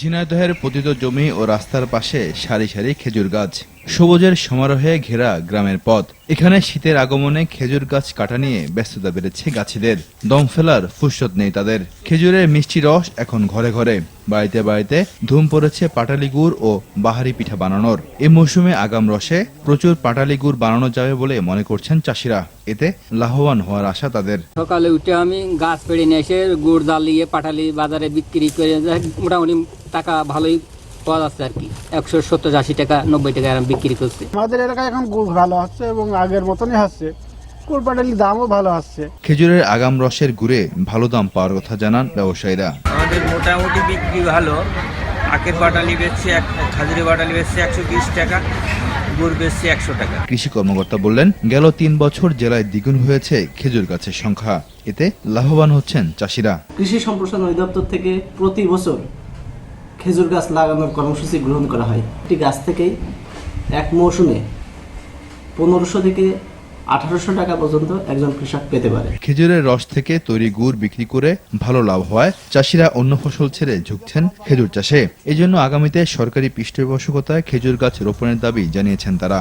ঝিনাইদহের পতিত জমি ও রাস্তার পাশে সারি সারি খেজুর গাছ। সবুজের সমারোহে ঘেরা গ্রামের পথ। এখানে শীতের আগমনে খেজুর গাছ কাটা নিয়ে ব্যস্ততা বেড়েছে গাছিদের। দম ফেলার ফুরসত নেই তাদের। খেজুরের মিষ্টি রস এখন ঘরে ঘরে। বাড়িতে বাড়িতে ধুম পড়েছে পাটালি গুড় ও বাহারি পিঠা বানানোর। এ মৌসুমে আগাম রসে প্রচুর পাটালি গুড় বানানো যাবে বলে মনে করছেন চাষিরা। এতে লাভবান হওয়ার আশা তাদের। সকালে উঠে আমি গাছ পেড়ে নিয়ে এসে গুড় জ্বালিয়ে পাটালি বাজারে বিক্রি করে মোটামুটি টাকা ভালোই পাওয়া যাচ্ছে আর কি। একশো সত্তর আশি টাকা নব্বই টাকা এরকম বিক্রি করছে। আমাদের এলাকায় এখন গুড় ভালো হচ্ছে এবং আগের মতনই হচ্ছে। গুড় পাটালির দামও ভালো হচ্ছে খেজুরের আগাম রসের গুড়ে ভালো দাম পাওয়ার কথা জানান ব্যবসায়ীরা। আমাদের মোটামুটি বিক্রি ভালো। আখের বাটালি বেচছে এক খাজুরি বাটালি বেচছে একশো বিশ টাকা গুড় বেচছে একশো টাকা। কৃষি কর্মকর্তা বললেন গেল তিন বছর জেলায় দ্বিগুণ হয়েছে খেজুর গাছের সংখ্যা। এতে লাভবান হচ্ছেন চাষিরা। কৃষি সম্প্রসারণ অধিদপ্তর থেকে প্রতি বছর খেজুর গাছ লাগানোর কর্মসূচি গ্রহণ করা হয়। একটি গাছ থেকেই এক মৌসুমে পনেরোশো থেকে আঠারোশো টাকা পর্যন্ত একজন কৃষক পেতে পারে। খেজুরের রস থেকে তৈরি গুড় বিক্রি করে ভালো লাভ হওয়ায় চাষিরা অন্য ফসল ছেড়ে ঝুঁকছেন খেজুর চাষে। এজন্য আগামীতে সরকারি পৃষ্ঠপোষকতায় খেজুর গাছ রোপণের দাবি জানিয়েছেন তারা।